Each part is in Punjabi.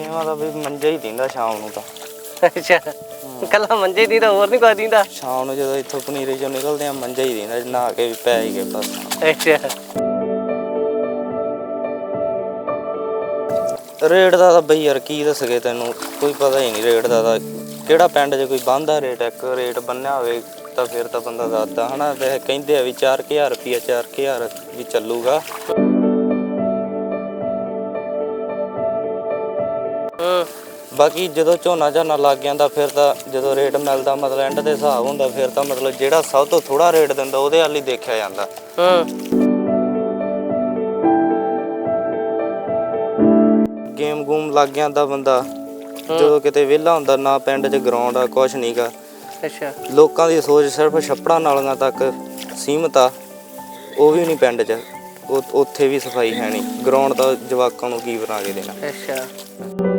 ਗੇਮਾਂ ਦਾ ਵੀ ਮੰਜਾ ਹੀ ਦਿੰਦਾ ਸ਼ਾਮ ਨੂੰ ਤਾਂ। ਅੱਛਾ ਕੱਲਾ ਮੰਜੇ ਦੀ ਤਾਂ ਹੋਰ ਨਹੀਂ ਕੋਈ ਦਿੰਦਾ। ਸ਼ਾਮ ਨੂੰ ਜਦੋਂ ਇੱਥੋਂ ਪਨੀਰੇ ਚੋਂ ਨਿਕਲਦੇ ਆ ਮੰਜਾ ਹੀ ਦਿੰਦਾ ਨਹਾ ਕੇ ਵੀ ਪੈ ਹੀ ਗਏ ਬਸ। ਅੱਛਾ। ਰੇਟ ਦਾ ਤਾਂ ਬਈ ਯਾਰ ਕੀ ਦੱਸਗੇ ਤੈਨੂੰ ਕੋਈ ਪਤਾ ਹੀ ਨਹੀਂ ਰੇਟ ਦਾ ਤਾਂ। ਕਿਹੜਾ ਪਿੰਡ 'ਚ ਕੋਈ ਬੰਦਾ ਰੇਟ ਇੱਕ ਰੇਟ ਬੰਨਿਆ ਹੋਵੇ ਤਾਂ ਫਿਰ ਤਾਂ ਬੰਦਾ ਦੱਸਦਾ ਹਨਾ? ਤੇ ਕਹਿੰਦੇ ਆ ਵੀ 4000 ਰੁਪਿਆ 4000 ਵੀ ਚੱਲੂਗਾ। ਬਾਕੀ ਜਦੋਂ ਝੋਨਾ ਝਾਨਾ ਲੱਗ ਜਾਂਦਾ ਫਿਰ ਤਾਂ ਜਦੋਂ ਰੇਟ ਮਿਲਦਾ ਮਤਲਬ ਐਂਡ ਦੇ ਹਿਸਾਬ ਹੁੰਦਾ ਫਿਰ ਤਾਂ ਮਤਲਬ ਜਿਹੜਾ ਸਭ ਤੋਂ ਥੋੜਾ ਰੇਟ ਦਿੰਦਾ ਉਹਦੇ ਵੱਲ ਹੀ ਦੇਖਿਆ ਜਾਂਦਾ। ਹੂੰ ਗੇਮ ਗੂਮ ਲੱਗ ਜਾਂਦਾ ਬੰਦਾ। ਜਦੋਂ ਕਿਤੇ ਵਿਹਲਾ ਹੁੰਦਾ ਨਾ ਪਿੰਡ 'ਚ ਗਰਾਊਂਡ ਆ ਕੁਛ ਨਹੀਂਗਾ ਅੱਛਾ। ਲੋਕਾਂ ਦੀ ਸੋਚ ਸਿਰਫ ਛੱਪੜਾਂ ਨਾਲੀਆਂ ਤੱਕ ਸੀਮਤ ਆ ਉਹ ਵੀ ਨਹੀਂ ਪਿੰਡ 'ਚ। ਉੱਥੇ ਵੀ ਸਫ਼ਾਈ ਹੈ ਨਹੀਂ ਗਰਾਊਂਡ ਤਾਂ ਜਵਾਕਾਂ ਨੂੰ ਕੀ ਬਣਾ ਕੇ ਦੇਣਾ। ਅੱਛਾ।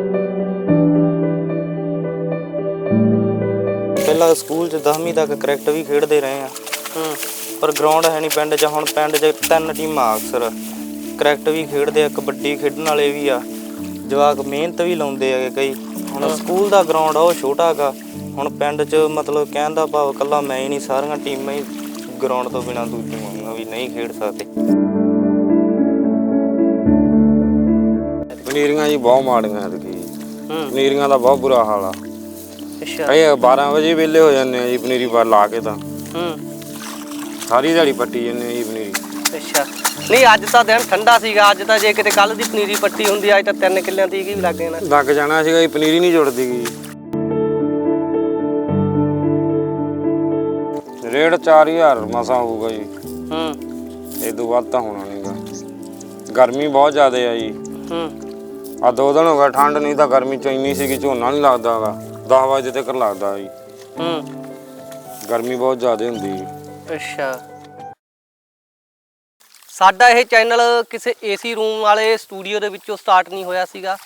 ਪਹਿਲਾਂ ਸਕੂਲ 'ਚ 10ਵੀਂ ਤੱਕ ਕ੍ਰਿਕਟ ਵੀ ਖੇਡਦੇ ਰਹੇ ਆ। ਹੂੰ। ਪਰ ਗਰਾਊਂਡ ਹੈ ਨਹੀਂ ਪਿੰਡ 'ਚ ਹੁਣ ਪਿੰਡ 'ਚ ਤਿੰਨ ਟੀਮਾਂ ਅਕਸਰ। ਕ੍ਰਿਕਟ ਵੀ ਖੇਡਦੇ ਆ ਕਬੱਡੀ ਖੇਡਣ ਵਾਲੇ ਵੀ ਆ। ਜਵਾਕ ਮਿਹਨਤ ਵੀ ਲਾਉਂਦੇ ਆ ਕਈ। ਹੁਣ ਸਕੂਲ ਦਾ ਗਰਾਊਂਡ ਆ ਉਹ ਛੋਟਾ ਹੈਗਾ ਹੁਣ ਪਿੰਡ 'ਚ ਮਤਲਬ ਕਹਿਣ ਦਾ ਭਾਵ ਕੱਲਾ ਮੈਂ ਹੀ ਨਹੀਂ ਸਾਰੀਆਂ ਟੀਮਾਂ ਹੀ ਗਰਾਊਂਡ ਤੋਂ ਬਿਨਾਂ ਦੂਜੀਆਂ ਵੀ ਨਹੀਂ ਖੇਡ ਸਕਦੇ। ਪਨੀਰੀਆਂ ਜੀ ਬਹੁਤ ਮਾੜੀਆਂ ਐਤਕੀ। ਹੂੰ। ਪਨੀਰੀਆਂ ਦਾ ਬਹੁਤ ਬੁਰਾ ਹਾਲ ਆ। ਅੱਛਾ। ਇਹ 12 ਵਜੇ ਵਿਹਲੇ ਹੋ ਜਾਂਦੇ ਆ ਜੀ ਪਨੀਰੀ ਪਰ ਲਾ ਕੇ ਤਾਂ। ਹੂੰ। ਸਾਰੀ ਦਿਹਾੜੀ ਪੱਟੀ ਜਾਂਦੇ ਆ ਜੀ ਪਨੀਰੀ। ਅੱਛਾ। ਨਹੀਂ ਅੱਜ ਤਾਂ ਦਿਨ ਠੰਡਾ ਸੀਗਾ ਅੱਜ ਤਾਂ ਜੇ ਕਿਤੇ ਕੱਲ ਦੀ ਪਨੀਰੀ ਪੱਟੀ ਹੁੰਦੀ ਅੱਜ ਤਾਂ ਤਿੰਨ ਕਿੱਲਿਆਂ ਦੀ ਕੀ ਵੀ ਲੱਗ ਜਾਣਾ। ਲੱਗ ਜਾਣਾ ਸੀਗਾ ਜੀ ਪਨੀਰੀ ਨਹੀਂ ਜੁੜਦੀ ਗੀ। ਰੇਟ 4000 ਮਸਾ ਹੋਊਗਾ ਜੀ। ਹੂੰ। ਇਹ ਤੋਂ ਵੱਧ ਤਾਂ ਹੋਣਾ ਨਹੀਂਗਾ। ਗਰਮੀ ਬਹੁਤ ਜ਼ਿਆਦਾ ਆ ਜੀ। ਹੂੰ। ਆ ਦੋ ਦਿਨ ਹੋ ਗਏ ਠੰਡ ਨਹੀਂ ਤਾਂ ਗਰਮੀ ਚ ਇੰਨੀ ਸੀਗੀ ਝੋਨਾ ਨਹੀਂ ਲੱਗਦਾਗਾ 10 ਵਜੇ ਤੱਕ ਲੱਗਦਾ ਜੀ ਹੂੰ। ਗਰਮੀ ਬਹੁਤ ਜ਼ਿਆਦਾ ਹੁੰਦੀ ਜੀ ਅੱਛਾ। ਸਾਡਾ ਇਹ ਚੈਨਲ ਕਿਸੇ ਏਸੀ ਰੂਮ ਵਾਲੇ ਸਟੂਡੀਓ ਦੇ ਵਿੱਚੋਂ ਸਟਾਰਟ ਨਹੀਂ ਹੋਇਆ ਸੀਗਾ।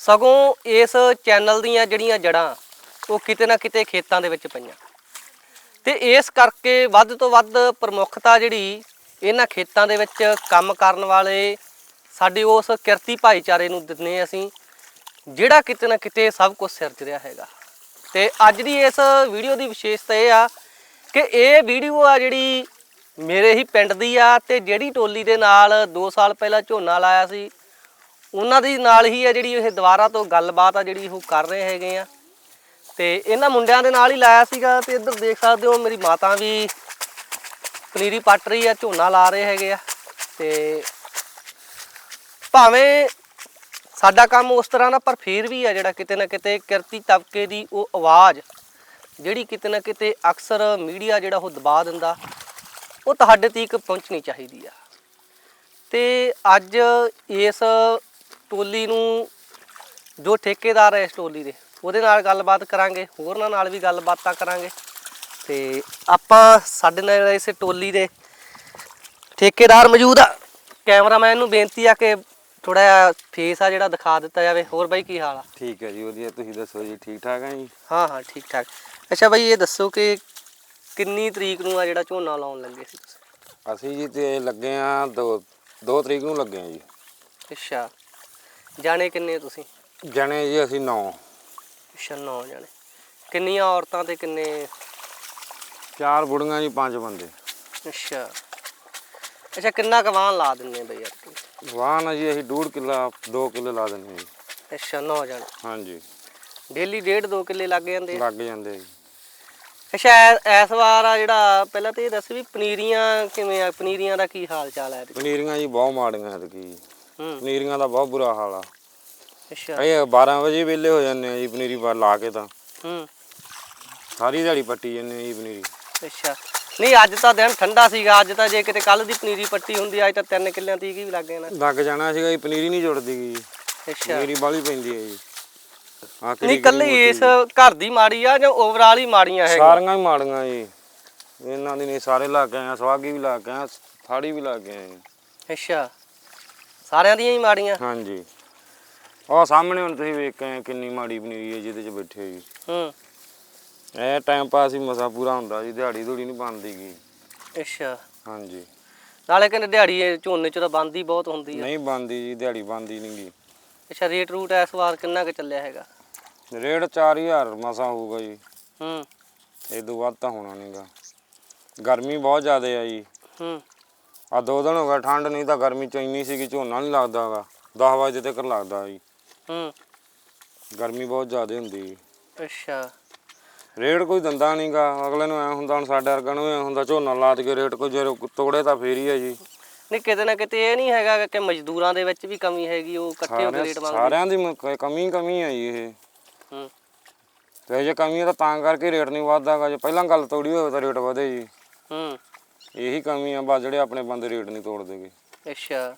ਸਗੋਂ ਇਸ ਚੈਨਲ ਦੀਆਂ ਜਿਹੜੀਆਂ ਜੜਾਂ ਉਹ ਕਿਤੇ ਨਾ ਕਿਤੇ ਖੇਤਾਂ ਦੇ ਵਿੱਚ ਪਈਆਂ। ਤੇ ਇਸ ਕਰਕੇ ਵੱਧ ਤੋਂ ਵੱਧ ਪ੍ਰਮੁੱਖਤਾ ਜਿਹੜੀ ਇਹਨਾਂ ਖੇਤਾਂ ਦੇ ਵਿੱਚ ਕੰਮ ਕਰਨ ਵਾਲੇ ਸਾਡੇ ਉਸ ਕਿਰਤੀ ਭਾਈਚਾਰੇ ਨੂੰ ਦਿੰਨੇ ਅਸੀਂ। ਜਿਹੜਾ ਕਿਤੇ ਨਾ ਕਿਤੇ ਸਭ ਕੁਝ ਸਿਰਜ ਰਿਹਾ ਹੈਗਾ। ਤੇ ਅੱਜ ਦੀ ਇਸ ਵੀਡੀਓ ਦੀ ਵਿਸ਼ੇਸ਼ਤਾ ਇਹ ਆ ਕਿ ਇਹ ਵੀਡੀਓ ਆ ਜਿਹੜੀ ਮੇਰੇ ਹੀ ਪਿੰਡ ਦੀ ਆ ਤੇ ਜਿਹੜੀ ਟੋਲੀ ਦੇ ਨਾਲ 2 ਸਾਲ ਪਹਿਲਾਂ ਝੋਨਾ ਲਾਇਆ ਸੀ, ਉਹਨਾਂ ਦੀ ਨਾਲ ਹੀ ਆ ਜਿਹੜੀ ਇਹ ਦੁਬਾਰਾ ਤੋਂ ਗੱਲਬਾਤ ਆ ਜਿਹੜੀ ਉਹ ਕਰ ਰਹੇ ਹੈਗੇ ਆ। ਤੇ ਇਹਨਾਂ ਮੁੰਡਿਆਂ ਦੇ ਨਾਲ ਹੀ ਲਾਇਆ ਸੀਗਾ ਤੇ ਇੱਧਰ ਦੇਖ ਸਕਦੇ ਹੋ ਮੇਰੀ ਮਾਤਾ ਵੀ ਪਨੀਰੀ ਪੱਟ ਰਹੀ ਆ, ਝੋਨਾ ਲਾ ਰਹੇ ਹੈਗੇ ਆ। ਤੇ ਭਾਵੇਂ ਸਾਡਾ ਕੰਮ ਉਸ ਤਰ੍ਹਾਂ ਦਾ, ਪਰ ਫਿਰ ਵੀ ਆ ਜਿਹੜਾ ਕਿਤੇ ਨਾ ਕਿਤੇ ਕਿਰਤੀ ਤਬਕੇ ਦੀ ਉਹ ਆਵਾਜ਼, ਜਿਹੜੀ ਕਿਤੇ ਨਾ ਕਿਤੇ ਅਕਸਰ ਮੀਡੀਆ ਜਿਹੜਾ ਉਹ ਦਬਾ ਦਿੰਦਾ, ਉਹ ਤੁਹਾਡੇ ਤੀਕ ਪਹੁੰਚਣੀ ਚਾਹੀਦੀ ਆ। ਤੇ ਅੱਜ ਇਸ ਟੋਲੀ ਨੂੰ ਜੋ ਠੇਕੇਦਾਰ ਹੈ ਇਸ ਟੋਲੀ ਦੇ, ਉਹਦੇ ਨਾਲ ਗੱਲਬਾਤ ਕਰਾਂਗੇ, ਹੋਰਨਾਂ ਨਾਲ ਵੀ ਗੱਲਬਾਤਾਂ ਕਰਾਂਗੇ। ਤੇ ਆਪਾਂ ਸਾਡੇ ਨਾਲ ਇਸ ਟੋਲੀ ਦੇ ਠੇਕੇਦਾਰ ਮੌਜੂਦ ਆ। ਕੈਮਰਾਮੈਨ ਨੂੰ ਬੇਨਤੀ ਆ ਕਿ ਥੋੜਾ ਜਿਹਾ ਫੇਸ ਆ ਜਿਹੜਾ ਦਿਖਾ ਦਿੱਤਾ ਜਾਵੇ। ਹੋਰ ਬਾਈ ਕੀ ਹਾਲ ਆ? ਠੀਕ ਹੈ ਜੀ ਵਧੀਆ। ਤੁਸੀਂ ਦੱਸੋ ਜੀ ਠੀਕ ਠਾਕ ਆ ਜੀ? ਹਾਂ ਹਾਂ ਠੀਕ ਠਾਕ ਅੱਛਾ ਬਾਈ ਇਹ ਦੱਸੋ ਕਿ ਕਿੰਨੀ ਤਰੀਕ ਨੂੰ ਆ ਜਿਹੜਾ ਝੋਨਾ ਲਾਉਣ ਲੱਗੇ ਸੀ ਤੁਸੀਂ? ਅਸੀਂ ਜੀ ਤੇ ਲੱਗੇ ਆ ਦੋ ਦੋ ਤਰੀਕ ਨੂੰ ਲੱਗੇ ਆ ਜੀ। ਅੱਛਾ। ਜਾਣੇ ਕਿੰਨੇ ਤੁਸੀਂ? ਜਣੇ ਜੀ ਅਸੀਂ 9 ਅੱਛਾ ਨੌ ਜਾਣੇ। ਕਿੰਨੀਆਂ ਔਰਤਾਂ ਤੇ ਕਿੰਨੇ? ਚਾਰ ਬੁੜੀਆਂ ਜੀ ਪੰਜ ਬੰਦੇ। ਅੱਛਾ। ਅੱਛਾ ਕਿੰਨਾ ਕਵਾਨ ਲਾ ਦਿੰਨੇ ਬਈ ਯਾਰ ਵਾਹਨ ਆ ਜੀ ਅਸੀਂ ਡੂਢ ਕਿੱਲਾ 2 ਕਿੱਲੇ ਲਾ ਦਿੰਦੇ ਜੀ। ਅੱਛਾ ਨੌ ਜਾਣੇ ਹਾਂਜੀ। ਡੇਲੀ ਡੇਢ ਦੋ ਕਿੱਲੇ ਲੱਗ ਜਾਂਦੇ ਆ। ਲੱਗ ਜਾਂਦੇ ਆ ਜੀ। ਅੱਛਾ ਐ- ਇਸ ਵਾਰ ਆ ਜਿਹੜਾ ਪਹਿਲਾਂ ਤੇ ਇਹ ਦੱਸ ਵੀ ਪਨੀਰੀਆਂ ਕਿਵੇਂ ਆ? ਪਨੀਰੀਆਂ ਦਾ ਕੀ ਹਾਲ ਚਾਲ ਹੈ ਪਨੀਰੀਆਂ ਜੀ ਬਹੁਤ ਮਾੜੀਆਂ ਐਤਕੀ ਹੂੰ। ਪਨੀਰੀਆਂ ਦਾ ਬਹੁਤ ਬੁਰਾ ਹਾਲ ਆ। ਅੱਛਾ। ਇਹ 12 ਵਜੇ ਵਿਹਲੇ ਹੋ ਜਾਂਦੇ ਆ ਜੀ ਪਨੀਰੀ ਪਰ ਲਾ ਕੇ ਤਾਂ। ਹੂੰ। ਸਾਰੀ ਦਿਹਾੜੀ ਪੱਟੀ ਜਾਂਦੇ ਆ ਜੀ ਪਨੀਰੀ। ਅੱਛਾ। ਨਹੀਂ ਅੱਜ ਤਾਂ ਦਿਨ ਠੰਡਾ ਸੀਗਾ ਅੱਜ ਤਾਂ ਜੇ ਕਿਤੇ ਕੱਲ ਦੀ ਪਨੀਰੀ ਪੱਟੀ ਹੁੰਦੀ ਅੱਜ ਤਾਂ ਤਿੰਨ ਕਿੱਲਿਆਂ ਦੀ ਕੀ ਲੱਗ ਜਾਣਾ। ਲੱਗ ਜਾਣਾ ਸੀਗਾ ਜੀ ਪਨੀਰੀ ਨਹੀਂ ਜੁੜਦੀ ਗੀ ਅੱਛਾ। ਪਨੀਰੀ ਬਾਲੀ ਪੈਂਦੀ ਹੈ ਜੀ। ਆਹ ਨਹੀਂ ਕੱਲੀ ਇਸ ਘਰ ਦੀ ਮਾੜੀ ਆ ਜਾਂ ਓਵਰਆਲ ਹੀ ਮਾੜੀਆਂ ਹੈਗੀਆਂ? ਸਾਰੀਆਂ ਹੀ ਮਾੜੀਆਂ ਜੀ। ਇਹਨਾਂ ਦੀ ਨਹੀਂ ਸਾਰੇ ਲਾ ਕੇ ਆਏ ਆ ਸਵਾਗੀ ਵੀ ਲਾ ਕੇ ਆਏ ਆ ਥਾੜੀ ਵੀ ਲਾ ਕੇ ਆਏ ਆ। ਅੱਛਾ। ਸਾਰਿਆਂ ਦੀਆਂ ਹੀ ਮਾੜੀਆਂ? ਹਾਂਜੀ। ਉਹ ਸਾਹਮਣੇ ਹੁਣ ਤੁਸੀਂ ਵੇਖ ਕੇ ਆਏ ਕਿੰਨੀ ਮਾੜੀ ਪਨੀਰੀ ਹੈ ਜਿਹਦੇ 'ਚ ਬੈਠੇ ਹੋ ਜੀ। ਹੂੰ। ਇਹ ਟਾਈਮ ਪਾਸ ਹੀ ਮਸਾ ਪੂਰਾ ਹੁੰਦਾ ਜੀ ਦਿਹਾੜੀ ਧੂੜੀ ਨਹੀਂ ਬਣਦੀ ਗੀ। ਅੱਛਾ। ਹਾਂਜੀ। ਨਾਲੇ ਕਹਿੰਦੇ ਦਿਹਾੜੀ ਇਹ ਝੋਨੇ ਚ ਤਾਂ ਬੰਦ ਬਹੁਤ ਹੁੰਦੀ ਆ। ਨਹੀਂ ਬਣਦੀ ਜੀ ਦਿਹਾੜੀ ਬਣਦੀ ਨਹੀਂ ਗੀ। ਅੱਛਾ ਰੇਟ ਰੂਟ ਇਸ ਵਾਰ ਕਿੰਨਾ ਕੁ ਚੱਲਿਆ ਹੈਗਾ? ਰੇਟ 4000 ਮਸਾ ਹੋਊਗਾ ਜੀ। ਹੂੰ। ਇਹ ਤੋਂ ਵੱਧ ਤਾਂ ਹੋਣਾ ਨਹੀਂਗਾ ਗਰਮੀ ਬਹੁਤ ਜ਼ਿਆਦਾ ਆ ਜੀ। ਹੂੰ। ਆ ਦੋ ਦਿਨ ਹੋ ਗਏ ਠੰਡ ਨਹੀਂ ਤਾਂ ਗਰਮੀ ਚ ਇੰਨੀ ਸੀਗੀ ਝੋਨਾ ਨਹੀਂ ਲੱਗਦਾਗਾ 10 ਵਜੇ ਤੱਕ ਲੱਗਦਾ ਜੀ। ਹੂੰ। ਗਰਮੀ ਬਹੁਤ ਜ਼ਿਆਦਾ ਹੁੰਦੀ ਜੀ ਅੱਛਾ। ਰੇਟ ਕੋਈ ਦਿੰਦਾ ਨਹੀਂਗਾ ਅਗਲੇ ਨੂੰ ਐ ਹੁੰਦਾ ਹੁਣ ਸਾਡੇ ਵਰਗਾ ਨੂੰ ਐ ਹੁੰਦਾ ਝੋਨਾ ਲਾਦ ਕੇ ਰੇਟ ਕੋਈ ਜੇ ਤੋੜੇ ਤਾਂ ਫੇਰ ਹੀ ਆ ਜੀ। ਨਹੀਂ ਕਿਤੇ ਨਾ ਕਿਤੇ ਇਹ ਨਹੀਂ ਹੈਗਾ ਕਿ ਮਜ਼ਦੂਰਾਂ ਦੇ ਵਿੱਚ ਵੀ ਕਮੀ ਹੈਗੀ ਉਹ ਇਕੱਠੇ ਹੋ ਕੇ ਰੇਟ ਮੰਗਦੇ। ਸਾਰਿਆਂ ਦੀ ਮ- ਕਮੀ ਕਮੀ ਆ ਜੀ ਇਹ। ਹੂੰ। ਤੇ ਜੇ ਕਮੀ ਆ ਤਾਂ ਤਾਂ ਕਰਕੇ ਰੇਟ ਨਹੀਂ ਵੱਧਦਾਗਾ ਜੇ ਪਹਿਲਾਂ ਗੱਲ ਤੋੜੀ ਹੋਵੇ ਤਾਂ ਰੇਟ ਵਧੇ ਜੀ। ਹੂੰ। ਇਹੀ ਕਮੀ ਆ ਬਸ ਜਿਹੜੇ ਆਪਣੇ ਬੰਦੇ ਰੇਟ ਨਹੀਂ ਤੋੜਦੇਗੇ ਅੱਛਾ।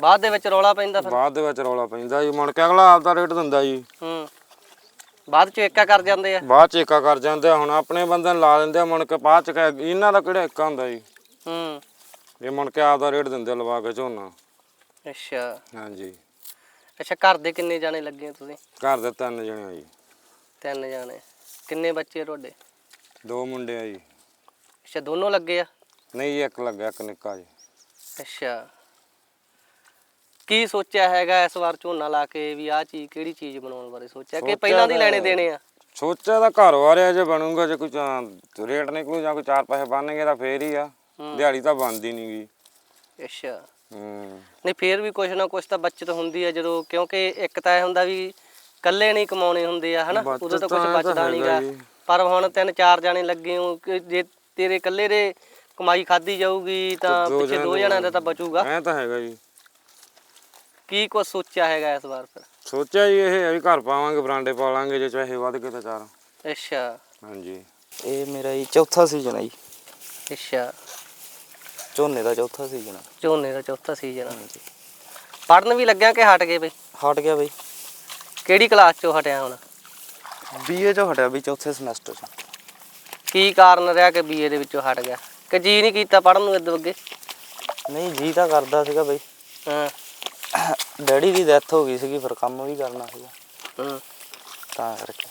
ਬਾਅਦ ਦੇ ਵਿੱਚ ਰੌਲਾ ਪੈਂਦਾ ਫਿਰ? ਬਾਅਦ ਦੇ ਵਿੱਚ ਰੌਲਾ ਪੈਂਦਾ ਜੀ। ਮੁੜ ਕੇ ਅਗਲਾ ਆਪਦਾ ਰੇਟ ਦਿੰਦਾ ਜੀ। ਹੂੰ। ਬਾਅਦ ਚ ਏਕਾ ਕਰ ਜਾਂਦੇ ਆ। ਬਾਅਦ ਚ ਏਕਾ ਕਰ ਜਾਂਦੇ ਆ ਹੁਣ ਆਪਣੇ ਬੰਦੇ ਨੂੰ ਲਾ ਦਿੰਦੇ ਆ ਮੁੜ ਕੇ ਬਾਅਦ ਚ ਕਹਿ- ਇਹਨਾਂ ਦਾ ਕਿਹੜਾ ਏਕਾ ਹੁੰਦਾ ਜੀ? ਹੂੰ। ਇਹ ਮੁੜ ਕੇ ਆਪਦਾ ਰੇਟ ਦਿੰਦੇ ਆ ਲਵਾ ਕੇ ਝੋਨਾ। ਅੱਛਾ। ਹਾਂਜੀ। ਅੱਛਾ ਘਰ ਦੇ ਕਿੰਨੇ ਜਾਣੇ ਲੱਗੇ ਆ ਤੁਸੀਂ? ਘਰ ਦੇ ਤਿੰਨ ਜਣੇ ਆ ਜੀ। ਤਿੰਨ ਜਾਣੇ। ਕਿੰਨੇ ਬੱਚੇ ਆ ਤੁਹਾਡੇ? ਦੋ ਮੁੰਡੇ ਆ ਜੀ। ਅੱਛਾ ਦੋਨੋਂ ਲੱਗੇ ਆ? ਨਹੀਂ ਜੀ, ਇੱਕ ਲੱਗਾ ਇੱਕ ਨਿੱਕਾ ਜੀ। ਅੱਛਾ। ਕੀ ਸੋਚਿਆ ਹੈਗਾ ਇਸ ਵਾਰ ਝੋਨਾ ਲਾ ਕੇ ਵੀ ਆਹ ਚੀਜ਼ ਕਿਹੜੀ ਚੀਜ਼ ਬਣਾਉਣ ਬਾਰੇ ਸੋਚਿਆ? ਕਿ ਪਹਿਲਾਂ ਦੀ ਤਾਂ ਲੈਣੇ। ਦੇਣੇ ਆ? ਸੋਚਿਆ ਤਾਂ ਘਰ ਵਾਰਿਆ ਜੇ ਬਣੂਗਾ ਜੇ ਕੋਈ ਚਾ- ਰੇਟ ਨਿਕਲੂ ਜਾਂ ਕੋਈ ਚਾਰ ਪੈਸੇ ਬਣਨਗੇ ਤਾਂ ਫੇਰ ਹੀ ਆ। ਦਿਹਾੜੀ ਤਾਂ ਬਣਦੀ ਨੀ ਗੀ। ਅੱਛਾ। ਹੂੰ। ਨਹੀਂ ਫੇਰ ਵੀ ਕੁਛ ਨਾ ਕੁਛ ਤਾਂ ਬੱਚਤ ਹੁੰਦੀ ਆ ਜਦੋਂ ਕਿਉਂਕਿ ਇੱਕ ਤਾਂ ਇਹ ਹੁੰਦਾ ਵੀ ਇਕੱਲੇ ਨਹੀਂ ਕਮਾਉਣੇ ਹੁੰਦੇ ਆ ਹਨਾ? ਉਦੋਂ ਤਾਂ ਕੁਝ ਤਾਂ ਤਾਂ ਬਚਦਾ ਹੈਗਾ ਨਹੀਂਗਾ। ਪਰ ਹੁਣ ਤਿੰਨ ਚਾਰ ਜਾਣੇ ਲੱਗੇ ਹੋ ਜੇ ਤੇਰੇ ਇਕੱਲੇ ਦੇ ਕਮਾਈ ਖਾਦੀ ਜਾਊਗੀ ਤਾਂ ਪਿੱਛੇ ਦੋ ਜਣਿਆਂ ਦਾ ਤਾਂ ਬਚੂਗਾ। ਐ ਤਾਂ ਹੈਗਾ ਜੀ। ਕੀ ਕੁਛ ਸੋਚਿਆ ਹੈਗਾ ਇਸ ਵਾਰ ਫਿਰ? ਸੋਚਿਆ ਜੀ ਇਹ ਹੈ ਵੀ ਘਰ ਪਾਵਾਂਗੇ ਬਰਾਂਡੇ ਪਾ ਲਾਂਗੇ ਜੇ ਚਾਹੇ ਵੱਧ ਕੇ ਤਾਂ ਚਾਰ। ਅੱਛਾ। ਹਾਂਜੀ। ਇਹ ਮੇਰਾ ਜੀ ਚੌਥਾ ਸੀਜ਼ਨ ਆ ਜੀ। ਅੱਛਾ। ਝੋਨੇ ਦਾ ਚੌਥਾ ਸੀਜ਼ਨ ਆ। ਝੋਨੇ ਦਾ ਚੌਥਾ ਸੀਜ਼ਨ ਆ। ਪੜਨ ਵੀ ਲੱਗਿਆ ਕਿ ਹਟ ਗਏ ਬਈ? ਹਟ ਗਿਆ ਬਈ। ਕਿਹੜੀ ਕਲਾਸ ਚੋਂ ਹਟਿਆ ਹੁਣ? ਬੀਏ ਚੋਂ ਹਟਿਆ ਵੀ ਚੌਥੇ ਸਮੈਸਟਰ ਚ। ਕੀ ਕਾਰਨ ਰਿਹਾ ਕਿ ਬੀਏ ਦੇ ਵਿੱਚੋਂ ਹਟ ਗਿਆ? ਕਿ ਜੀ ਨਹੀਂ ਕੀਤਾ ਪੜਨ ਨੂੰ ਇਦੋਂ ਅੱਗੇ? ਨਹੀਂ ਜੀ ਤਾਂ ਕਰਦਾ ਸੀਗਾ ਬਈ। ਹਾਂ। ਡੈਡੀ ਦੀ ਡੈਥ ਹੋ ਗਈ ਸੀਗੀ ਫਿਰ ਕੰਮ ਵੀ ਕਰਨਾ ਸੀਗਾ। ਹੂੰ। ਤਾਂ ਕਰਕੇ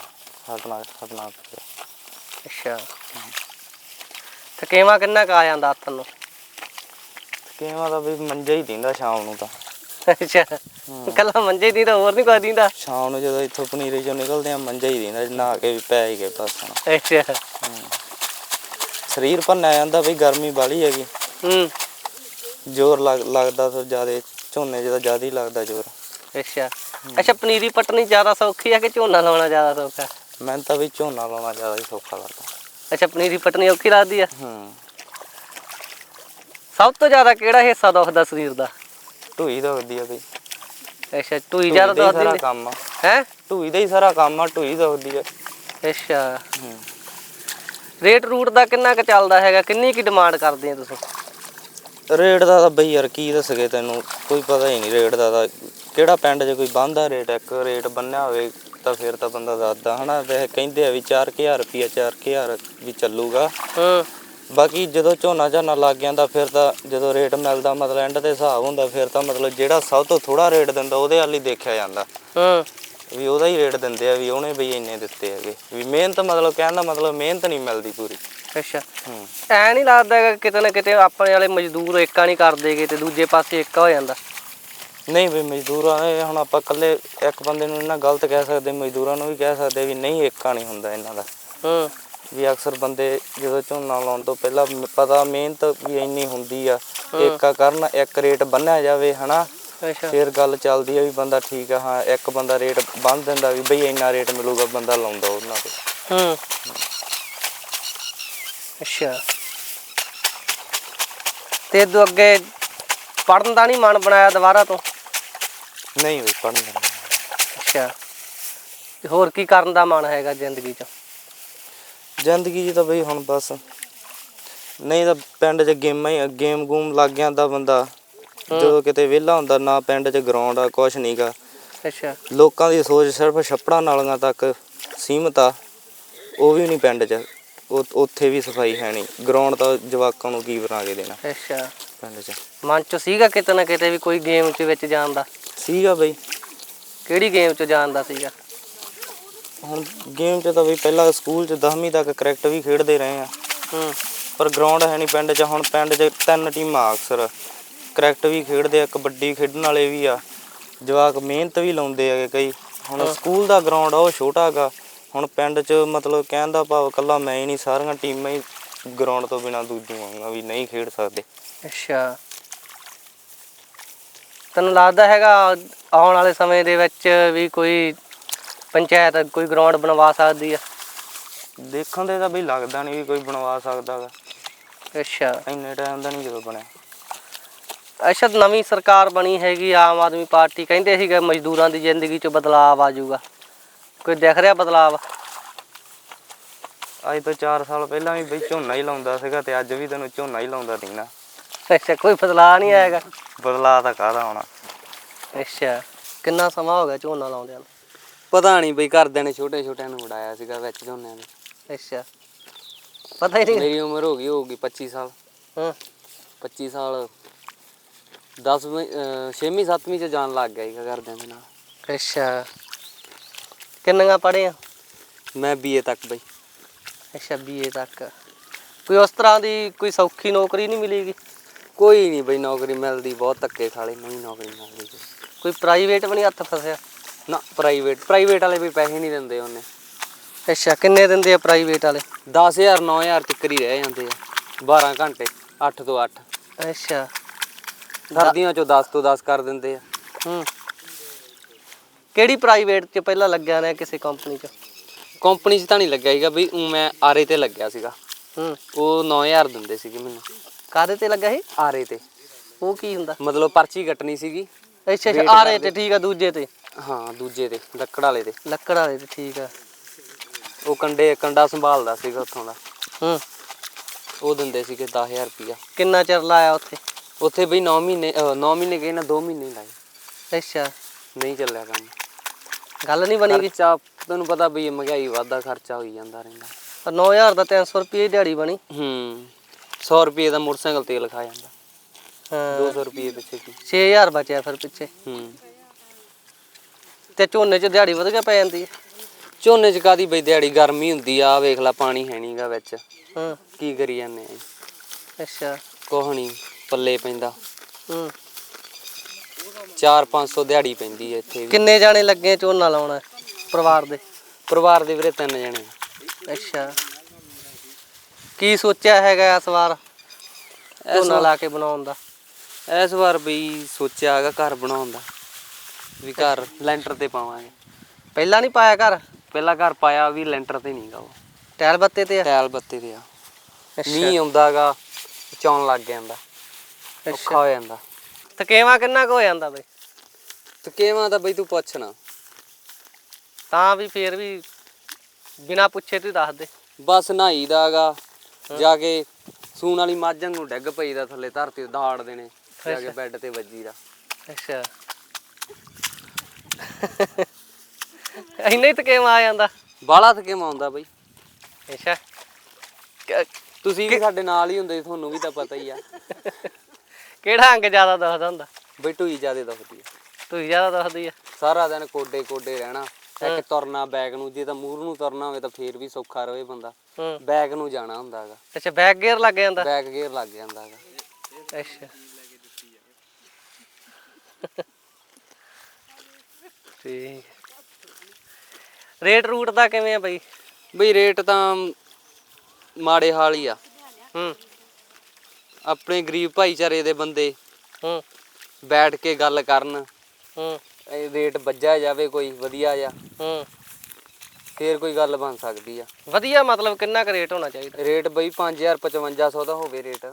ਹਟਣਾ ਹਟਣਾ ਪਿਆ ਅੱਛਾ। ਥਕੇਵਾ ਕਿੰਨਾ ਕੁ ਜਾਂਦਾ ਹੱਥ ਨੂੰ? ਕਿਵੇਂ ਦਾ ਵੀ ਮੰਜਾ ਹੀ ਦਿੰਦਾ ਸ਼ਾਮ ਨੂੰ ਤਾਂ। ਅੱਛਾ। ਕੱਲਾ ਮੰਜੇ ਦੀ ਤਾਂ ਹੋਰ ਨਹੀਂ ਕੋਈ ਦਿੰਦਾ? ਸ਼ਾਮ ਨੂੰ ਜਦੋਂ ਇੱਥੋਂ ਪਨੀਰੇ ਚੋਂ ਨਿਕਲਦੇ ਆ ਮੰਜਾ ਹੀ ਦਿੰਦਾ ਨਹਾ ਕੇ ਵੀ ਪੈ ਹੀ ਗਏ ਬਸ ਹੁਣ। ਅੱਛਾ। ਸਰੀਰ ਭੰਨਿਆ ਜਾਂਦਾ ਬਈ ਗਰਮੀ ਬਾਲੀ ਹੈਗੀ। ਹੂੰ। ਜ਼ੋਰ ਲੱਗ- ਲੱਗਦਾ ਫਿਰ ਜਿਆਦੇ ਝੋਨੇ ਜਿਹਦਾ ਜ਼ਿਆਦਾ ਹੀ ਲੱਗਦਾ ਜ਼ੋਰ। ਅੱਛਾ। ਅੱਛਾ ਪਨੀਰੀ ਪਟਣੀ ਜ਼ਿਆਦਾ ਸੌਖੀ ਆ ਕਿ ਝੋਨਾ ਲਾਉਣਾ ਜ਼ਿਆਦਾ ਸੌਖਾ? ਮੈਨੂੰ ਤਾਂ ਵੀ ਝੋਨਾ ਲਾਉਣਾ ਜ਼ਿਆਦਾ ਹੀ ਸੌਖਾ ਲੱਗਦਾ। ਅੱਛਾ ਪਨੀਰੀ ਪਟਣੀ ਔਖੀ ਲੱਗਦੀ ਆ? ਹੂੰ। ਸਭ ਤੋਂ ਜ਼ਿਆਦਾ ਕਿਹੜਾ ਹਿੱਸਾ ਦੁਖਦਾ ਸਰੀਰ ਦਾ? ਢੂਈ ਦੁਖਦੀ ਆ ਬਈ। ਅੱਛਾ ਟੂਈ ਜ਼ਿਆਦਾ ਢੂਈ ਦਾ ਹੀ ਸਾਰਾ ਦੁਖਦੀ ਕੰਮ ਆ। ਹੈ? ਢੂਈ ਦਾ ਹੀ ਸਾਰਾ ਕੰਮ ਆ ਢੂਈ ਦੁਖਦੀ ਆ ਅੱਛਾ। ਹੂੰ। ਰੇਟ ਰੂਟ ਦਾ ਕਿੰਨਾ ਕੁ ਚੱਲਦਾ ਹੈਗਾ? ਕਿੰਨੀ ਕੀ ਡਿਮਾਂਡ ਕਰਦੇ ਆ ਤੁਸੀਂ? ਰੇਟ ਦਾ ਤਾਂ ਬਈ ਯਾਰ ਕੀ ਦੱਸਗੇ ਤੈਨੂੰ? ਕੋਈ ਪਤਾ ਹੀ ਨਹੀਂ ਰੇਟ ਦਾ ਤਾਂ। ਕਿਹੜਾ ਪਿੰਡ 'ਚ ਕੋਈ ਬੰਦਾ ਰੇਟ ਇੱਕ ਰੇਟ ਬੰਨਿਆ ਹੋਵੇ ਤਾਂ ਫਿਰ ਤਾਂ ਬੰਦਾ ਦੱਸਦਾ ਹਨਾ? ਵੈਸੇ ਕਹਿੰਦੇ ਆ ਵੀ 4000 ਰੁਪਿਆ 4000 ਵੀ ਚੱਲੂਗਾ। ਹੂੰ। ਬਾਕੀ ਜਦੋਂ ਝੋਨਾ ਝਾਨਾ ਲੱਗ ਜਾਂਦਾ ਫਿਰ ਤਾਂ ਜਦੋਂ ਰੇਟ ਮਿਲਦਾ ਮਤਲਬ ਐਂਡ ਤੇ ਹਿਸਾਬ ਹੁੰਦਾ ਫਿਰ ਤਾਂ ਮਤਲਬ ਜਿਹੜਾ ਸਭ ਤੋਂ ਥੋੜਾ ਰੇਟ ਦਿੰਦਾ ਉਹਦੇ ਵੱਲ ਹੀ ਦੇਖਿਆ ਜਾਂਦਾ। ਹੂੰ। ਵੀ ਉਹਦਾ ਹੀ ਰੇਟ ਦਿੰਦੇ ਆ ਵੀ ਉਹਨੇ ਬਈ ਇੰਨੇ ਦਿੱਤੇ ਹੈਗੇ। ਵੀ ਮਿਹਨਤ ਮਤਲਬ ਕਹਿਣ ਦਾ ਮਤਲਬ ਮਿਹਨਤ ਨਹੀਂ ਮਿਲਦੀ ਪੂਰੀ। ਅੱਛਾ। ਹੂੰ। ਐ ਨਹੀਂ ਲੱਗਦਾ ਹੈਗਾ ਕਿਤੇ ਨਾ ਕਿਤੇ ਆਪਣੇ ਵਾਲੇ ਮਜ਼ਦੂਰ ਏਕਾ ਨਹੀਂ ਕਰਦੇਗੇ ਤੇ ਦੂਜੇ ਪਾਸੇ ਏਕਾ ਹੋ ਜਾਂਦਾ। ਨਹੀਂ ਵੀ ਮਜ਼ਦੂਰਾਂ ਇਹ ਹੁਣ ਆਪਾਂ ਇਕੱਲੇ ਇੱਕ ਬੰਦੇ ਨੂੰ ਇਹਨਾਂ ਗਲਤ ਕਹਿ ਸਕਦੇ ਮਜ਼ਦੂਰਾਂ ਨੂੰ ਵੀ ਕਹਿ ਸਕਦੇ ਵੀ ਨਹੀਂ ਏਕਾ ਨਹੀਂ ਹੁੰਦਾ ਇਹਨਾਂ ਦਾ। ਹੂੰ। ਵੀ ਅਕਸਰ ਬੰਦੇ ਜਦੋਂ ਝੋਨਾ ਲਾਉਣ ਤੋਂ ਪਹਿਲਾਂ ਪਤਾ ਮਿਹਨਤ ਵੀ ਇੰਨੀ ਹੁੰਦੀ ਆ ਏਕਾ ਕਰਨ ਇੱਕ ਰੇਟ ਬੰਨਿਆ ਜਾਵੇ ਹਨਾ? ਅੱਛਾ। ਫਿਰ ਗੱਲ ਚੱਲਦੀ ਆ ਵੀ ਬੰਦਾ ਠੀਕ ਆ ਹਾਂ ਇੱਕ ਬੰਦਾ ਰੇਟ ਬੰਨ ਦਿੰਦਾ ਵੀ ਬਈ ਇੰਨਾ ਰੇਟ ਮਿਲੂਗਾ ਬੰਦਾ ਲਾਉਂਦਾ ਉਹਨਾਂ ਤੇ। ਹੂੰ। ਅੱਛਾ। ਤੇ ਇਦੋਂ ਅੱਗੇ ਪੜਨ ਦਾ ਨਹੀਂ ਮਨ ਬਣਾਇਆ ਦੁਬਾਰਾ ਤੋਂ? ਨਹੀਂ ਵੀ ਪੜਨ ਦਾ ਅੱਛਾ। ਤੇ ਹੋਰ ਕੀ ਕਰਨ ਦਾ ਮਨ ਹੈਗਾ ਜ਼ਿੰਦਗੀ 'ਚ? ਜ਼ਿੰਦਗੀ 'ਚ ਤਾਂ ਬਈ ਹੁਣ ਬਸ ਨਹੀਂ ਤਾਂ ਪਿੰਡ 'ਚ ਗੇਮਾਂ ਹੀ ਗੇਮ ਗੂਮ ਲੱਗ ਜਾਂਦਾ ਬੰਦਾ। ਜਦੋਂ ਕਿਤੇ ਵਿਹਲਾ ਹੁੰਦਾ ਨਾ ਪਿੰਡ 'ਚ ਗਰਾਊਂਡ ਆ ਕੁਛ ਨਹੀਂਗਾ ਅੱਛਾ। ਲੋਕਾਂ ਦੀ ਸੋਚ ਸਿਰਫ ਛੱਪੜਾਂ ਨਾਲੀਆਂ ਤੱਕ ਸੀਮਤ ਆ ਉਹ ਵੀ ਨਹੀਂ ਪਿੰਡ 'ਚ। ਉਹ- ਉੱਥੇ ਵੀ ਸਫ਼ਾਈ ਹੈ ਨਹੀਂ ਗਰਾਊਂਡ ਤਾਂ ਜਵਾਕਾਂ ਨੂੰ ਕੀ ਬਣਾ ਕੇ ਦੇਣਾ ਅੱਛਾ। ਪਿੰਡ 'ਚ। ਮਨ 'ਚ ਸੀਗਾ ਕਿਤੇ ਨਾ ਕਿਤੇ ਵੀ ਕੋਈ ਗੇਮ 'ਚ ਵਿੱਚ ਜਾਣ ਦਾ? ਸੀਗਾ ਬਈ। ਕਿਹੜੀ ਗੇਮ 'ਚ ਜਾਣ ਦਾ ਸੀਗਾ? ਹੁਣ ਗੇਮ 'ਚ ਤਾਂ ਬਈ ਪਹਿਲਾਂ ਸਕੂਲ 'ਚ 10ਵੀਂ ਤੱਕ ਕ੍ਰਿਕਟ ਵੀ ਖੇਡਦੇ ਰਹੇ ਆ। ਹੂੰ। ਪਰ ਗਰਾਊਂਡ ਹੈ ਨਹੀਂ ਪਿੰਡ 'ਚ। ਹੁਣ ਪਿੰਡ 'ਚ ਤਿੰਨ ਟੀਮਾਂ ਅਕਸਰ। ਕ੍ਰਿਕਟ ਵੀ ਖੇਡਦੇ ਆ ਕਬੱਡੀ ਖੇਡਣ ਵਾਲੇ ਵੀ ਆ। ਜਵਾਕ ਮਿਹਨਤ ਵੀ ਲਾਉਂਦੇ ਹੈਗੇ ਕਈ। ਹੁਣ ਸਕੂਲ ਦਾ ਗਰਾਊਂਡ ਆ ਉਹ ਛੋਟਾ ਹੈਗਾ। ਹੁਣ ਪਿੰਡ 'ਚ ਮਤਲਬ ਕਹਿਣ ਦਾ ਭਾਵ ਕੱਲਾ ਮੈਂ ਹੀ ਨਹੀਂ ਸਾਰੀਆਂ ਟੀਮਾਂ ਹੀ ਗਰਾਊਂਡ ਤੋਂ ਬਿਨਾਂ ਦੂਜੀਆਂ ਆ ਵੀ ਨਹੀਂ ਖੇਡ ਸਕਦੇ। ਅੱਛਾ। ਤੈਨੂੰ ਲੱਗਦਾ ਹੈਗਾ ਆਉਣ ਵਾਲੇ ਸਮੇਂ ਦੇ ਵਿੱਚ ਵੀ ਕੋਈ ਪੰਚਾਇਤ ਕੋਈ ਗਰਾਊਂਡ ਬਣਵਾ ਸਕਦੀ ਆ? ਦੇਖਣ ਦੇ ਤਾਂ ਬਈ ਲੱਗਦਾ ਨਹੀਂ ਵੀ ਕੋਈ ਬਣਵਾ ਸਕਦਾ ਗਾ। ਅੱਛਾ। ਇੰਨੇ ਟਾਈਮ ਦਾ ਨਹੀਂ ਜਦੋਂ ਬਣਿਆ। ਅੱਛਾ ਨਵੀਂ ਸਰਕਾਰ ਬਣੀ ਹੈਗੀ ਆਮ ਆਦਮੀ ਪਾਰਟੀ ਕਹਿੰਦੇ ਸੀਗੇ ਮਜ਼ਦੂਰਾਂ ਦੀ ਜ਼ਿੰਦਗੀ 'ਚ ਬਦਲਾਅ ਆ ਜਾਊਗਾ। ਕੋਈ ਦਿਖ ਰਿਹਾ ਬਦਲਾਅ ਅੱਜ ਤੋਂ 4 ਸਾਲ ਪਹਿਲਾਂ ਵੀ ਬਈ ਝੋਨਾ ਹੀ ਲਾਉਂਦਾ ਸੀਗਾ ਤੇ ਅੱਜ ਵੀ ਤੈਨੂੰ ਝੋਨਾ ਹੀ ਲਾਉਂਦਾ ਦੀਨਾ ਅੱਛਾ ਕੋਈ ਬਦਲਾਅ ਨਹੀਂ ਆਏਗਾ? ਬਦਲਾ ਤਾਂ ਕਾਹਦਾ ਹੋਣਾ ਅੱਛਾ ਕਿੰਨਾ ਸਮਾਂ ਹੋ ਗਿਆ ਝੋਨਾ ਲਾਉਂਦਿਆਂ ਨੂੰ? ਪਤਾ ਨਹੀਂ ਬਈ ਘਰਦਿਆਂ ਨੇ ਛੋਟੇ ਛੋਟਿਆਂ ਨੂੰ ਉਡਾਇਆ ਸੀਗਾ ਵਿੱਚ ਝੋਨਿਆਂ ਦੇ ਅੱਛਾ ਪਤਾ ਹੀ ਨਹੀਂ। ਮੇਰੀ ਉਮਰ ਹੋ ਗਈ ਹੋਊਗੀ 25 ਸਾਲ। ਹਾਂ। 25 ਸਾਲ 10ਵੀਂ 6ਵੀਂ 7ਵੀਂ ਚ ਜਾਣ ਲੱਗ ਗਿਆ ਸੀਗਾ ਘਰਦਿਆਂ ਦੇ ਨਾਲ ਅੱਛਾ। ਕਿੰਨੀਆਂ ਪੜ੍ਹੇ ਆ ਮੈਂ ਬੀਏ ਤੱਕ ਬਈ। ਅੱਛਾ ਬੀਏ ਤੱਕ। ਕੋਈ ਉਸ ਤਰ੍ਹਾਂ ਦੀ ਕੋਈ ਸੌਖੀ ਨੌਕਰੀ ਨਹੀਂ ਮਿਲੇਗੀ ਕੋਈ ਨਹੀਂ ਬਈ ਨੌਕਰੀ ਮਿਲਦੀ ਬਹੁਤ ਧੱਕੇ ਖਾਲੇ ਨਹੀਂ ਨੌਕਰੀ ਮਿਲਦੀ ਕੋਈ। ਕੋਈ ਪ੍ਰਾਈਵੇਟ ਵੀ ਨਹੀਂ ਹੱਥ ਫਸਿਆ? ਨਾ ਪ੍ਰਾਈਵੇਟ ਪ੍ਰਾਈਵੇਟ ਵਾਲੇ ਵੀ ਪੈਸੇ ਨਹੀਂ ਦਿੰਦੇ ਉਹਨੇ। ਅੱਛਾ ਕਿੰਨੇ ਦਿੰਦੇ ਆ ਪ੍ਰਾਈਵੇਟ ਵਾਲੇ? 10000 9000 ਤੱਕ ਹੀ ਰਹਿ ਜਾਂਦੇ ਆ। 12 ਘੰਟੇ 8 ਤੋਂ 8 ਅੱਛਾ। ਸਰਦੀਆਂ ਚੋਂ 10 ਤੋਂ 10 ਕਰ ਦਿੰਦੇ ਆ। ਹੂੰ। ਕਿਹੜੀ ਪ੍ਰਾਈਵੇਟ 'ਚ ਪਹਿਲਾਂ ਲੱਗਿਆ ਨੇ ਕਿਸੇ ਕੰਪਨੀ 'ਚ? ਕੰਪਨੀ 'ਚ ਤਾਂ ਨਹੀਂ ਲੱਗਿਆ ਸੀਗਾ ਬਈ ਊਂ ਮੈਂ ਆਰੇ ਤੇ ਲੱਗਿਆ ਸੀਗਾ। ਹੂੰ। ਉਹ 9000 ਦਿੰਦੇ ਸੀਗੇ ਮੈਨੂੰ। ਕਾਦੇ ਤੇ ਲੱਗਾ ਸੀ? ਆਰੇ ਤੇ। ਉਹ ਕੀ ਹੁੰਦਾ? ਮਤਲਬ ਪਰਚੀ ਕੱਟਣੀ ਸੀਗੀ। ਅੱਛਾ ਅੱਛਾ ਆਰੇ ਤੇ। ਠੀਕ ਆ ਦੂਜੇ ਤੇ। ਹਾਂ ਦੂਜੇ ਤੇ ਲੱਕੜ ਵਾਲੇ ਤੇ। ਲੱਕੜ ਵਾਲੇ ਤੇ ਠੀਕ ਆ। ਉਹ ਕੰਡੇ ਕੰਡਾ ਸੰਭਾਲਦਾ ਸੀਗਾ ਉੱਥੋਂ ਦਾ। ਹੂੰ। ਉਹ ਦਿੰਦੇ ਸੀਗੇ 10000 ਰੁਪਇਆ। ਕਿੰਨਾ ਚਿਰ ਲਾਇਆ ਉੱਥੇ? ਉੱਥੇ ਬਈ 9 ਮਹੀਨੇ 9 ਮਹੀਨੇ ਗਏ ਨਾ 2 ਮਹੀਨੇ ਹੀ ਲਾਏ। ਅੱਛਾ। ਨਹੀਂ ਚੱਲਿਆ ਕੰਮ। ਗੱਲ ਨਹੀਂ ਬਣੀ ਗੀ? ਖਰਚਾ ਤੈਨੂੰ ਪਤਾ ਬਈ ਮਹਿੰਗਾਈ ਵਾਧਾ ਖਰਚਾ ਹੋਈ ਜਾਂਦਾ ਰਹਿੰਦਾ। ਪਰ 9000 ਦਾ 300 ਰੁਪਏ ਦਿਹਾੜੀ ਬਣੀ। ਹੂੰ 100 ਰੁਪਏ ਦਾ ਮੋਟਰਸਾਈਕਲ ਤੇਲ ਖਾ ਜਾਂਦਾ। ਹਾਂ। 200 ਰੁਪਏ ਪਿੱਛੇ ਕੀ 6000 ਬਚਿਆ ਫਿਰ ਪਿੱਛੇ। ਹੂੰ। ਤੇ ਝੋਨੇ 'ਚ ਦਿਹਾੜੀ ਵਧ ਗਿਆ ਪੈ ਜਾਂਦੀ ਹੈ ਝੋਨੇ ਚ ਕਾਦੀ ਬਈ ਦਿਹਾੜੀ? ਗਰਮੀ ਹੁੰਦੀ ਆ ਵੇਖ ਲੈ ਪਾਣੀ ਹੈ ਨਹੀਂਗਾ ਵਿੱਚ। ਹਾਂ। ਕੀ ਕਰੀ ਜਾਂਦੇ ਆ। ਅੱਛਾ। ਨੀ। ਪੱਲੇ ਪੈਂਦਾ। ਹੂੰ। 4-500 ਦਿਹਾੜੀ ਪੈਂਦੀ ਹੈ ਇੱਥੇ ਵੀ। ਕਿੰਨੇ ਜਾਣੇ ਲੱਗੇ ਝੋਨਾ ਲਾਉਣਾ ਪਰਿਵਾਰ ਦੇ? ਪਰਿਵਾਰ ਦੇ ਵੀਰੇ ਤਿੰਨ ਜਣੇ। ਅੱਛਾ। ਕੀ ਸੋਚਿਆ ਹੈਗਾ ਇਸ ਵਾਰ ਝੋਨਾ ਲਾ ਕੇ ਬਣਾਉਣ ਦਾ? ਇਸ ਵਾਰ ਬਈ ਸੋਚਿਆ ਹੈਗਾ ਘਰ ਬਣਾਉਣ ਦਾ ਵੀ ਘਰ ਲੈਂਟਰ ਤੇ ਪਾਵਾਂਗੇ। ਪਹਿਲਾਂ ਨਹੀਂ ਪਾਇਆ ਘਰ? ਪਹਿਲਾ ਘਰ ਪਾਇਆ ਵੀ ਲੈਂਟਰ ਤੇ ਨਹੀਂਗਾ ਉਹ। ਟੈਲ ਬੱਤੇ ਤੇ ਆ? ਟੈਲ ਬੱਤੇ ਤੇ ਆ। ਮੀਂਹ ਆਉਂਦਾਗਾ ਚੌਣ ਲੱਗ ਜਾਂਦਾ। ਔਖਾ ਹੋ ਜਾਂਦਾ। ਥਕੇਵਾ ਕਿੰਨਾ ਕੁ ਹੋ ਜਾਂਦਾ ਬਈ? ਤੇ ਕਿਵੇਂ ਤਾਂ ਬਈ ਤੂੰ ਪੁੱਛ ਨਾ। ਤਾਂ ਵੀ ਫੇਰ ਵੀ ਬਿਨਾ ਪੁੱਛੇ ਤੂੰ ਦੱਸ ਦੇ। ਬਸ ਨਹਾਈ ਦਾਗਾ ਜਾ ਕੇ ਸੂਣ ਵਾਲੀ ਮੱਝ ਨੂੰ ਡਿੱਗ ਪਈਦਾ ਥੱਲੇ ਧਰਤੀ ਦਾੜ ਦੇਣੇ ਜਾ ਕੇ ਬੈੱਡ ਤੇ ਵੱਜੀ ਦਾ ਅੱਛਾ। ਇੰਨਾ ਹੀ ਥਕੇਵਾ ਆ ਜਾਂਦਾ। ਬਾਲਾ ਥਕੇਵਾਂ ਆਉਂਦਾ ਬਈ। ਅੱਛਾ। ਤੁਸੀਂ ਵੀ ਸਾਡੇ ਨਾਲ ਹੀ ਹੁੰਦੇ ਤੁਹਾਨੂੰ ਵੀ ਤਾਂ ਪਤਾ ਹੀ ਆ। ਕਿਹੜਾ ਅੰਗ ਜ਼ਿਆਦਾ ਦੁਖਦਾ ਹੁੰਦਾ? ਬਈ ਢੂਈ ਜਿਆਦੇ ਦੁਖਦੀ ਆ। ਤੂੰ ਜ਼ਿਆਦਾ ਦੁਖਦੀ ਆ। ਸਾਰਾ ਦਿਨ ਕੋਡੇ ਕੋਡੇ ਰਹਿਣਾ। ਇੱਕ ਤੁਰਨਾ ਬੈਗ ਨੂੰ ਜੇ ਤਾਂ ਮੂਰ ਨੂੰ ਤੁਰਨਾ ਹੋਵੇ ਤਾਂ ਫੇਰ ਵੀ ਸੌਖਾ ਰਵੇ ਬੰਦਾ। ਹੂੰ। ਬੈਗ ਨੂੰ ਜਾਣਾ ਹੁੰਦਾ ਹੈਗਾ। ਅੱਛਾ ਬੈਕ ਗੇਅਰ ਲੱਗ ਜਾਂਦਾ? ਬੈਗ ਗੇਅਰ ਲੱਗ ਜਾਂਦਾ ਹੈਗਾ। ਅੱਛਾ। ਠੀਕ। ਰੇਟ ਰੂਟ ਦਾ ਕਿਵੇਂ ਆ ਬਈ? ਬਈ ਰੇਟ ਤਾਂ ਮਾੜੇ ਹਾਲ ਹੀ ਆ। ਹੂੰ। ਆਪਣੇ ਗਰੀਬ ਭਾਈਚਾਰੇ ਦੇ ਬੰਦੇ ਹੂੰ ਬੈਠ ਕੇ ਗੱਲ ਕਰਨ ਹੂੰ। ਇਹ ਰੇਟ ਵੱਜਾ ਜਾਵੇ ਕੋਈ ਵਧੀਆ ਜਿਹਾ ਹੂੰ। ਫੇਰ ਕੋਈ ਗੱਲ ਬਣ ਸਕਦੀ ਆ। ਵਧੀਆ ਮਤਲਬ ਕਿੰਨਾ ਕੁ ਰੇਟ ਹੋਣਾ ਚਾਹੀਦਾ? ਰੇਟ ਬਈ 5000 5500 ਦਾ ਹੋਵੇ ਰੇਟ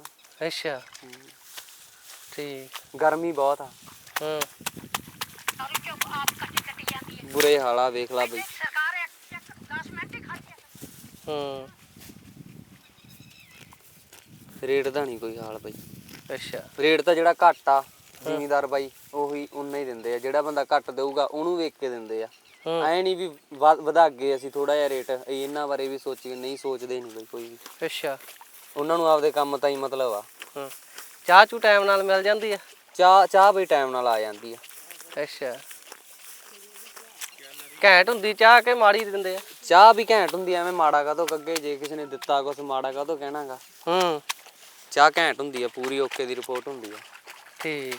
ਅੱਛਾ। ਠੀਕ। ਗਰਮੀ ਬਹੁਤ ਆ। ਹੂੰ। ਬੁਰੇ ਹਾਲ ਆ ਵੇਖ ਲਾ ਬਈ। ਹੂੰ। ਰੇਟ ਦਾ ਨਹੀਂ ਕੋਈ ਹਾਲ ਬਈ। ਅੱਛਾ। ਰੇਟ ਤਾਂ ਜਿਹੜਾ ਘੱਟ ਆ ਜ਼ਿਮੀਦਾਰ ਬਾਈ ਉਹੀ ਉਨਾ ਹੀ ਦਿੰਦੇ ਆ। ਜਿਹੜਾ ਬੰਦਾ ਘੱਟ ਦੇਊਗਾ ਉਹਨੂੰ ਵੇਖ ਕੇ ਦਿੰਦੇ ਆ। ਐ ਨਹੀਂ ਵੀ ਵਧ- ਗਏ ਅਸੀਂ ਥੋੜਾ ਜਿਹਾ ਰੇਟ ਇਹ ਇਹਨਾਂ ਬਾਰੇ ਵੀ ਸੋਚੀਏ ਨਹੀਂ ਸੋਚਦੇ ਨਹੀਂ ਬਈ ਕੋਈ ਵੀ। ਅੱਛਾ। ਉਹਨਾਂ ਨੂੰ ਆਪਦੇ ਕੰਮ ਤਾਂ ਹੀ ਮਤਲਬ ਆ। ਚਾਹ ਚੂ ਟਾਈਮ ਨਾਲ ਮਿਲ ਜਾਂਦੀ ਆ? ਚਾਹ ਚਾਹ ਬਈ ਟਾਈਮ ਨਾਲ ਆ ਜਾਂਦੀ ਆ। ਅੱਛਾ। ਘੈਂਟ ਹੁੰਦੀ ਚਾਹ ਕੇ ਮਾੜੀ ਦਿੰਦੇ ਆ? ਚਾਹ ਵੀ ਘੈਂਟ ਹੁੰਦੀ ਐਵੇਂ ਮਾੜਾ ਕਾਹਤੋਂ ਕੱਗੇ ਜੇ ਕਿਸੇ ਨੇ ਦਿੱਤਾ ਕੁਛ ਮਾੜਾ ਕਾਹਤੋਂ ਕਹਿਣਾਗਾ। ਹੂੰ। ਚਾਹ ਘੈਂਟ ਹੁੰਦੀ ਆ ਪੂਰੀ ਓਕੇ ਦੀ ਰਿਪੋਰਟ ਹੁੰਦੀ ਆ। ਠੀਕ।